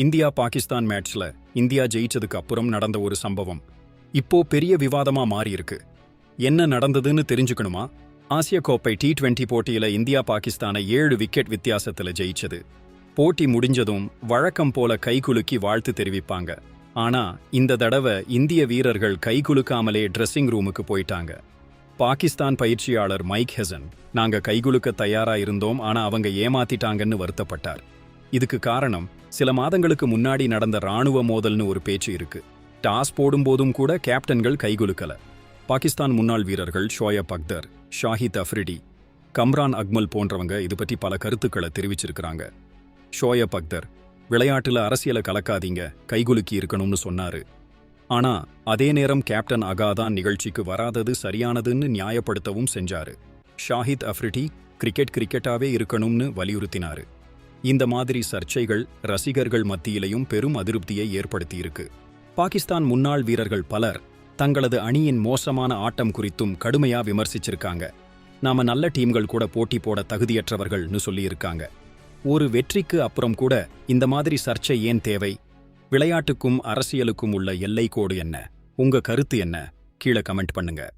India Pakistan மேட்ச்ல India ஜெயிச்சதுக்கு அப்புறம் நடந்த ஒரு சம்பவம். இப்போ பெரிய விவாதமா மாறி இருக்கு என்ன நடந்ததுன்னு தெரிஞ்சுக்கணுமா? ஆசிய கோப்பை டி டுவெண்டி போட்டியில இந்தியா பாகிஸ்தானை ஏழு விக்கெட் வித்தியாசத்துல ஜெயிச்சது. போட்டி முடிஞ்சதும் வழக்கம் போல கைகுலுக்கி வாழ்த்து தெரிவிப்பாங்க. ஆனா இந்த தடவை இந்திய வீரர்கள் கைகுலுக்காமலே ட்ரெஸ்ஸிங் ரூமுக்கு போயிட்டாங்க. பாகிஸ்தான் பயிற்சியாளர் மைக் ஹெசன் நாங்க கைகுலுக்க தயாரா இருந்தோம் ஆனா அவங்க ஏமாத்திட்டாங்கன்னு வருத்தப்பட்டார். இதுக்கு காரணம் சில மாதங்களுக்கு முன்னாடி நடந்த ராணுவ மோதல்னு ஒரு பேச்சு இருக்கு. டாஸ் போடும்போதும் கூட கேப்டன்கள் கைகுலுக்கல பாகிஸ்தான் முன்னாள் வீரர்கள் ஷோயப் அக்தர் ஷாஹித் அஃப்ரிடி கம்ரான் அக்மல் போன்றவங்க இது பற்றி பல கருத்துக்களை தெரிவிச்சிருக்கிறாங்க. ஷோயப் அக்தர் விளையாட்டுல அரசியலை கலக்காதீங்க கைகுலுக்கி இருக்கணும்னு சொன்னாரு. ஆனா அதே நேரம் கேப்டன் அகாதான் நிகழ்ச்சிக்கு வராதது சரியானதுன்னு நியாயப்படுத்தவும் செஞ்சாரு. ஷாஹித் அஃப்ரிடி கிரிக்கெட் கிரிக்கெட்டாவே இருக்கணும்னு வலியுறுத்தினாரு. இந்த மாதிரி சர்ச்சைகள் ரசிகர்கள் மத்தியிலையும் பெரும் அதிருப்தியை ஏற்படுத்தியிருக்கு. பாகிஸ்தான் முன்னாள் வீரர்கள் பலர் தங்களது அணியின் மோசமான ஆட்டம் குறித்தும் கடுமையா விமர்சிச்சிருக்காங்க. நாம நல்ல டீம்கள் கூட போட்டி போட தகுதியற்றவர்கள்னு சொல்லியிருக்காங்க. ஒரு வெற்றிக்கு அப்புறம் கூட இந்த மாதிரி சர்ச்சை ஏன் தேவை? விளையாட்டுக்கும் அரசியலுக்கும் உள்ள எல்லை கோடு என்ன? உங்க கருத்து என்ன? கீழே கமெண்ட் பண்ணுங்க.